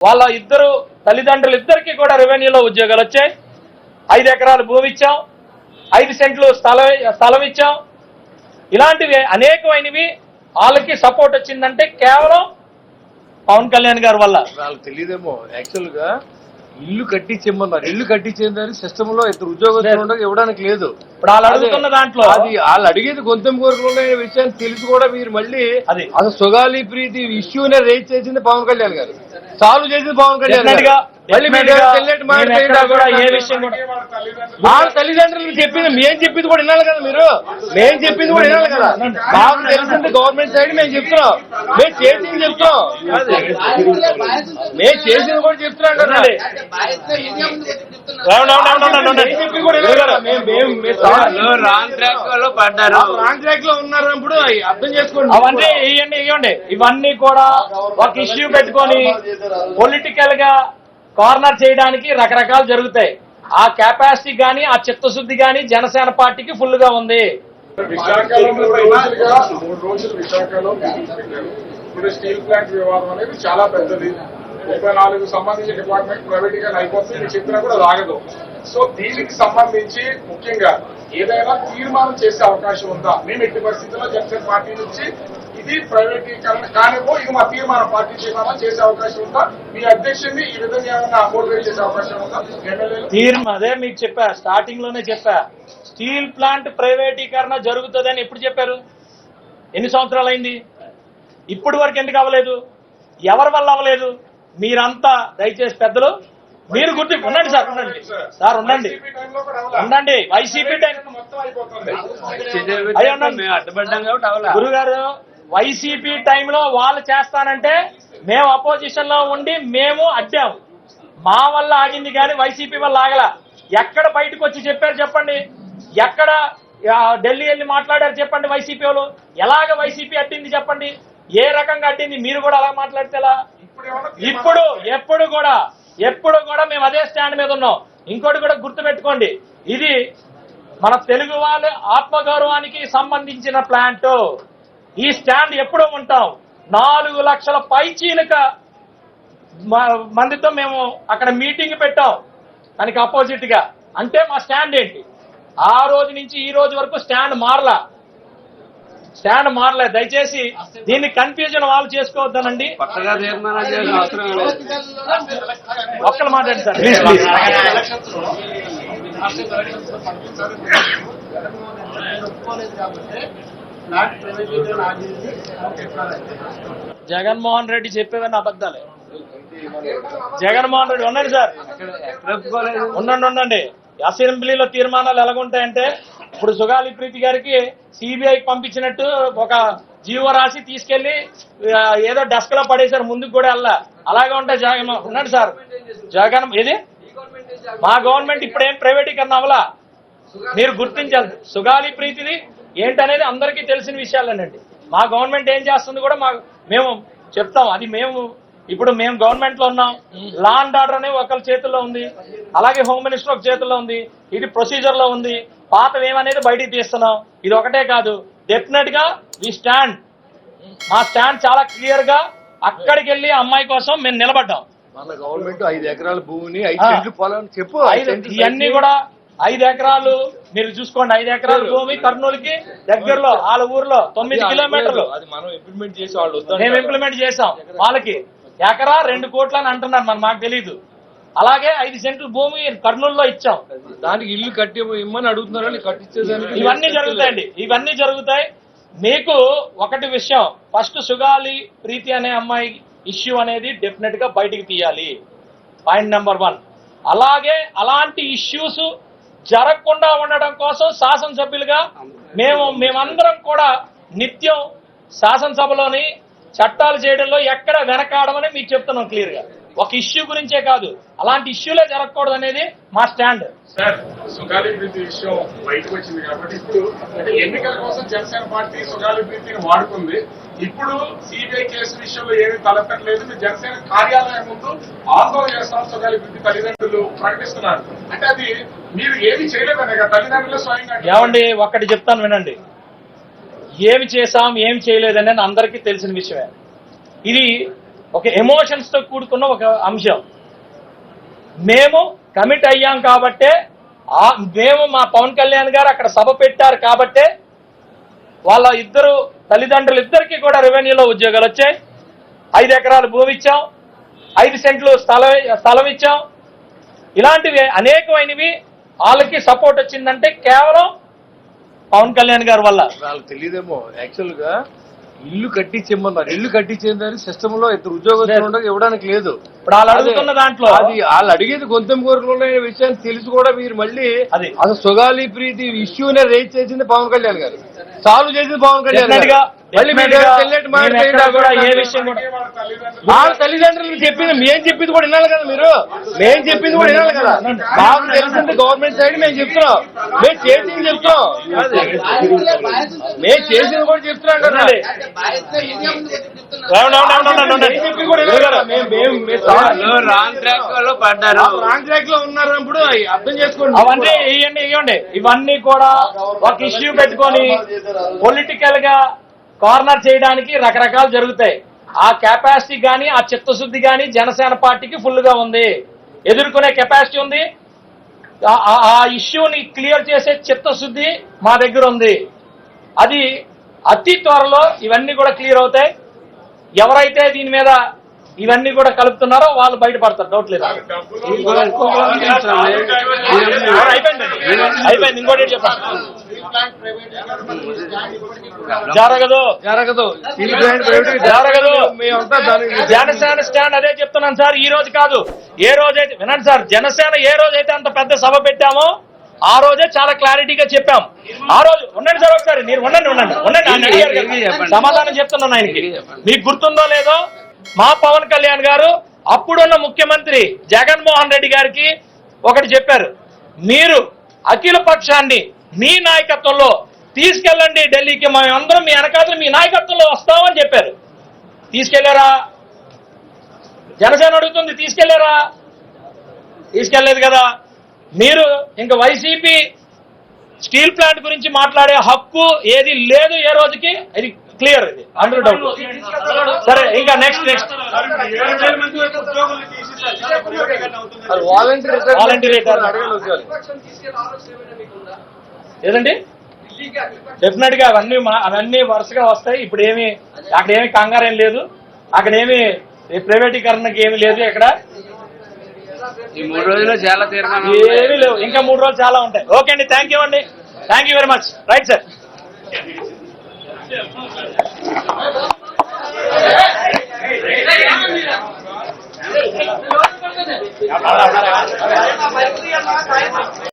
వాళ్ళ ఇద్దరు తల్లిదండ్రులు ఇద్దరికి కూడా రెవెన్యూలో ఉద్యోగాలు వచ్చాయి. ఐదు ఎకరాలు భూమి ఇచ్చాం. ఐదు సెంట్లు స్థలం స్థలం ఇచ్చాం. ఇలాంటివి అనేకమైనవి వాళ్ళకి సపోర్ట్ వచ్చిందంటే కేవలం పవన్ కళ్యాణ్ గారి వల్ల. వాళ్ళకి తెలియదేమో యాక్చువల్గా ఇల్లు కట్టించేమన్నారు ఇల్లు కట్టించేదని సిస్టమ్లో ఇద్దరు ఉద్యోగస్తులు ఉండగా ఇవ్వడానికి లేదు. ఇప్పుడు వాళ్ళు అడుగుతున్న దాంట్లో అది వాళ్ళు అడిగేది గొంతం కోరికలు విషయాన్ని తెలిసి కూడా మీరు మళ్ళీ అది. అసలు సుగాలి ప్రీతి ఇష్యూనే రేజ్ చేసింది పవన్ కళ్యాణ్ గారు. సాల్వ్ చేసింది పవన్ కళ్యాణ్ వాళ్ళ తల్లిదండ్రులు చెప్పింది మేం చెప్పింది కూడా వినాలి కదా మీరు? మేం చెప్పింది కూడా వినాలి కదా? మాకు తెలిసింది గవర్నమెంట్ సైడ్ మేము చెప్తున్నాం. మేము చేసింది చెప్తున్నాం. మేము చేసింది కూడా చెప్తున్నాం కదా రాంగ్ ట్రాక్లో పడ్డారు. రాంగ్ ట్రాక్లో అర్థం చేసుకోండి అవన్నీ ఇవ్వండి ఇవన్నీ కూడా ఒక ఇష్యూ పెట్టుకొని పొలిటికల్గా కార్నర్ చేయడానికి రకరకాలు జరుగుతాయి. ఆ కెపాసిటీ గానీ ఆ చిత్తశుద్ధి గానీ జనసేన పార్టీకి ఫుల్గా ఉంది. విశాఖలో ఇప్పుడు స్టీల్ ప్లాంట్ వివాదం అనేది చాలా పెద్దది. ముప్పై నాలుగు సంబంధించిన డిపార్ట్మెంట్ ప్రైవేటీకరణ అయిపోతుంది చెప్పినా కూడా రాగదు. సో దీనికి సంబంధించి ముఖ్యంగా ఏదైనా తీర్మానం చేసే అవకాశం ఉందా? మేము ఎట్టి పరిస్థితుల్లో జనసేన పార్టీ నుంచి ఇది ప్రైవేటీకరణ కానివ్వో ఇది మా తీర్మానం పార్టీ తీర్మానం చేసే అవకాశం ఉందా? మీ అధ్యక్షుడిని ఈ విధంగా ఏమైనా మోటివేట్ చేసే అవకాశం ఉందా? ఎమ్మెల్యేలు? అదే మీకు చెప్పా స్టార్టింగ్లోనే చెప్పా. స్టీల్ ప్లాంట్ ప్రైవేటీకరణ జరుగుతుందని ఎప్పుడు చెప్పారు? ఎన్ని సంవత్సరాలు అయింది ఇప్పటి వరకు ఎందుకు అవ్వలేదు? ఎవరి వల్ల అవ్వలేదు? మీరంతా దయచేసి పెద్దలు మీరు గుర్తు ఉండండి సార్ ఉండండి. సార్ ఉండండి. ఉండండి. వైసీపీ టైం గురుగారు వైసీపీ టైంలో వాళ్ళు చేస్తానంటే మేము అపోజిషన్లో ఉండి మేము అడ్డాము మా వల్ల ఆగింది కానీ వైసీపీ వల్ల ఆగల. ఎక్కడ బయటకు వచ్చి చెప్పారు చెప్పండి. ఎక్కడ ఢిల్లీ వెళ్ళి మాట్లాడారు చెప్పండి వైసీపీ వాళ్ళు. ఎలాగ వైసీపీ అడ్డింది చెప్పండి. ఏ రకంగా అడ్డింది? మీరు కూడా అలా మాట్లాడితే ఇప్పుడు ఎప్పుడు కూడా ఎప్పుడు కూడా మేము అదే స్టాండ్ మీద ఉన్నాం. ఇంకోటి కూడా గుర్తు పెట్టుకోండి ఇది మన తెలుగు వాళ్ళ ఆత్మగౌరవానికి సంబంధించిన ప్లాంట్. ఈ స్టాండ్ ఎప్పుడూ ఉంటాం. నాలుగు లక్షల పైచీలక మ- మందితో మేము అక్కడ మీటింగ్ పెట్టాం. దానికి అపోజిట్గా. అంటే మా స్టాండ్ ఏంటి? ఆ రోజు నుంచి ఈ రోజు వరకు స్టాండ్ మారలా. స్టాండ్ మారలే. దయచేసి దీన్ని కన్ఫ్యూజన్ వాళ్ళు చేసుకోవద్దనండి. ఒక్కరు మాట్లాడండి sir. Please please. Jaganmohan Reddy చెప్పేవన్నీ అబద్ధాలే. జగన్మోహన్ రెడ్డి ఉండండి సార్. ఉండండి ఉండండి. అసెంబ్లీలో తీర్మానాలు ఎలాగుంటాయంటే ఇప్పుడు సుగాలి ప్రీతి గారికి సిబిఐ పంపించినట్టు ఒక జీవో రాసి తీసుకెళ్ళి ఏదో డెస్క్లో పడేశారు ముందుకు కూడా వెళ్ళా. అలాగే ఉంటాయి జగన్ ఉన్నాడు సార్. జగన్ ఇది మా గవర్నమెంట్ ఇప్పుడు ఏం ప్రైవేటీకరణ అవలా మీరు గుర్తించాలి. సుగాలి ప్రీతిది ఏంటనేది అందరికీ తెలిసిన విషయాలేనండి. మా గవర్నమెంట్ ఏం చేస్తుంది కూడా మా మేము చెప్తాం. అది మేము ఇప్పుడు మేము గవర్నమెంట్లో ఉన్నాం. లా అండ్ ఆర్డర్ అనేది ఒకరి చేతుల్లో ఉంది. అలాగే హోమ్ మినిస్టర్ ఒక చేతుల్లో ఉంది. ఇది ప్రొసీజర్లో ఉంది. పాత ఏమనేది బయటికి తీస్తున్నాం. ఇది ఒకటే కాదు. డెఫినెట్గా ఈ స్టాండ్ మా స్టాండ్ చాలా క్లియర్గా అక్కడికి వెళ్ళి అమ్మాయి కోసం మేము నిలబడ్డాం. మన గవర్నమెంట్ ఐదు ఎకరాల భూమిని ఐదు. సెంట్లు చెప్పు ఇవన్నీ. కూడా ఐదు ఎకరాలు మీరు చూసుకోండి ఐదు ఎకరాల భూమి కర్నూలుకి దగ్గరలో వాళ్ళ ఊర్లో తొమ్మిది కిలోమీటర్లు. మనం ఇంప్లిమెంట్ చేసి వాళ్ళు వద్దాం మేము ఇంప్లిమెంట్ చేసాం. వాళ్ళకి ఎకరా రెండు కోట్లు అని అంటున్నారు మరి మాకు తెలియదు అలాగే ఐదు సెంట్లు భూమి కర్నూలులో ఇచ్చాం. దానికి ఇల్లు కట్టి ఇమ్మని అడుగుతున్నారని కట్టించేదానికి ఇవన్నీ జరుగుతాయండి. ఇవన్నీ జరుగుతాయి. మీకు ఒకటి విషయం. ఫస్ట్ సుగాలి ప్రీతి అనే అమ్మాయి ఇష్యూ అనేది డెఫినెట్గా బయటికి తీయాలి. పాయింట్ నెంబర్ వన్ అలాగే అలాంటి ఇష్యూస్ జరగకుండా ఉండడం కోసం శాసనసభ్యులుగా మేము మేమందరం కూడా నిత్యం శాసనసభలోని చట్టాలు చేయడంలో ఎక్కడ వెనకాడమని మీకు చెప్తున్నాం క్లియర్గా. ఒక ఇష్యూ గురించే కాదు. అలాంటి ఇష్యూలే జరగకూడదు అనేది మా స్టాండ్. సార్ సుగాలి ప్రీతి విషయం బయటకు వచ్చింది కాబట్టి ఇప్పుడు అంటే ఎన్నికల కోసం జనసేన పార్టీ సుగాలి ప్రీతిని వాడుకుంది. ఇప్పుడు సిబిఐ కేసు విషయంలో ఏమీ తలపెట్టలేదు జనసేన కార్యాలయం ముందు ఆందోళన చేస్తాం. సుగాలి ప్రీతి తల్లిదండ్రులు ప్రకటిస్తున్నారు. అంటే అది మీరు ఏమి చేయలేదనే కదా తల్లిదండ్రులు స్వయంగా ఏమండి ఒక్కటి చెప్తాను వినండి. ఏమి చేశాం ఏమి చేయలేదనేది అందరికీ తెలిసిన విషయమే. ఇది ఒక ఎమోషన్స్తో కూడుకున్న ఒక అంశం. మేము కమిట్ అయ్యాం కాబట్టే ఆ మేము మా పవన్ కళ్యాణ్ గారు అక్కడ సభ పెట్టారు కాబట్టే వాళ్ళ ఇద్దరు తల్లిదండ్రులు ఇద్దరికి కూడా రెవెన్యూలో ఉద్యోగాలు వచ్చాయి. ఐదు ఎకరాలు భూమి ఇచ్చాం. ఐదు సెంట్లు స్థలం స్థలం ఇచ్చాం. ఇలాంటివి అనేకమైనవి వాళ్ళకి సపోర్ట్ వచ్చిందంటే కేవలం పవన్ కళ్యాణ్ గారి వల్ల. వాళ్ళకి తెలియదేమో. యాక్చువల్గా ఇల్లు కట్టించేమన్నారు ఇల్లు కట్టించేదని సిస్టమ్లో ఇద్దరు ఉద్యోగస్తులు ఉండగా ఇవ్వడానికి లేదు. ఇప్పుడు వాళ్ళు అడుగుతున్న దాంట్లో అది వాళ్ళు అడిగేది గొంతెం కోరికలు విషయాన్ని తెలిసి కూడా మీరు మళ్ళీ అది. అసలు సుగాలి ప్రీతి ఇష్యూనే రేజ్ చేసింది పవన్ కళ్యాణ్ గారు. సాల్వ్ చేసింది పవన్ కళ్యాణ్ గారు. మళ్ళీ కూడా ఏ విషయం కూడా వాళ్ళ తల్లిదండ్రులు చెప్పింది మేం చెప్పింది కూడా వినాలి కదా మీరు? మేం చెప్పింది కూడా వినాలి కదా? మాకు తెలిసింది గవర్నమెంట్ సైడ్ మేము చెప్తున్నాం. మేము చేసింది చెప్తున్నాం. మేము చేసింది కూడా చెప్తున్నాం కదా. మేము మేము మేము మేము ఉన్నప్పుడు అర్థం చేసుకోండి. అవన్నీ ఇవ్వండి ఇవన్నీ కూడా ఒక ఇష్యూ పెట్టుకొని పొలిటికల్గా కార్నర్ చేయడానికి రకరకాలు జరుగుతాయి. ఆ కెపాసిటీ గాని ఆ చిత్తశుద్ధి గాని జనసేన పార్టీకి ఫుల్గా ఉంది. ఎదుర్కొనే కెపాసిటీ ఉంది. ఆ- ఇష్యూని క్లియర్ చేసే చిత్తశుద్ధి మా దగ్గర ఉంది. అది అతి త్వరలో ఇవన్నీ కూడా క్లియర్ అవుతాయి. ఎవరైతే దీని మీద ఇవన్నీ కూడా కలుపుతున్నారో వాళ్ళు బయటపడతారు. డౌట్ లేదు. అయిపోయిందండి? అయిపోయింది. ఇంకోటి చెప్పండి. జరగదు. జరగదు. జరగదు. జనసేన స్టాండ్ అదే చెప్తున్నాను సార్ ఈ రోజు కాదు. ఏ రోజైతే వినండి సార్ జనసేన ఏ రోజైతే అంత పెద్ద సభ పెట్టామో ఆ రోజే చాలా క్లారిటీగా చెప్పాం. ఆ రోజు ఉండండి సార్ ఒకసారి మీరు ఉండండి ఉండండి. ఉండండి. సమాధానం చెప్తున్నాను ఆయనకి. మీకు గుర్తుందో లేదో మా పవన్ కళ్యాణ్ గారు అప్పుడున్న ముఖ్యమంత్రి జగన్మోహన్ రెడ్డి గారికి ఒకటి చెప్పారు. మీరు అఖిల పక్షాన్ని మీ నాయకత్వంలో తీసుకెళ్ళండి ఢిల్లీకి. మేము అందరం మీ వెనకాతలు మీ నాయకత్వంలో వస్తామని చెప్పారు. తీసుకెళ్ళారా? జనసేన అడుగుతుంది తీసుకెళ్ళారా? తీసుకెళ్ళేదు కదా. మీరు ఇంకా వైసీపీ స్టీల్ ప్లాంట్ గురించి మాట్లాడే హక్కు ఏది లేదు ఏ రోజుకి? ఇది క్లియర్ ఇది. అండర్ డౌట్ సరే ఇంకా నెక్స్ట్ నెక్స్ట్ వాలంటీర్ Voluntary ఏదండి? డెఫినెట్గా అవన్నీ అవన్నీ వరుసగా వస్తాయి. ఇప్పుడు ఏమి అక్కడ ఏమి కంగారు ఏం లేదు. అక్కడ ఏమి ప్రైవేటీకరణకి ఏమి లేదు ఇక్కడ. ఈ మూడు రోజుల్లో చాలా తీర్మానం ఏమీ లేవు. ఇంకా మూడు రోజులు చాలా ఉంటాయి. ఓకే అండి. థ్యాంక్ యూ అండి. Thank you very much right sir